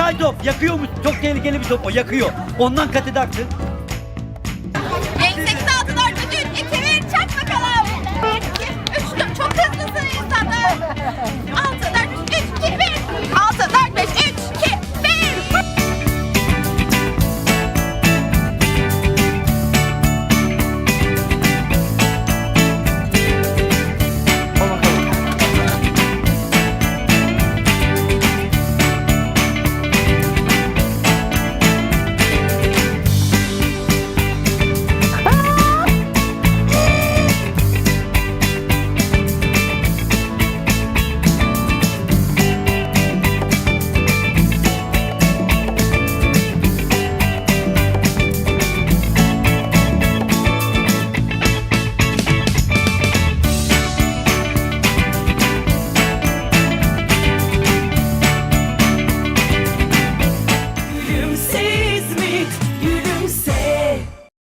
Uzay top yakıyor mu? Çok tehlikeli bir top o yakıyor. Ondan kat edersin.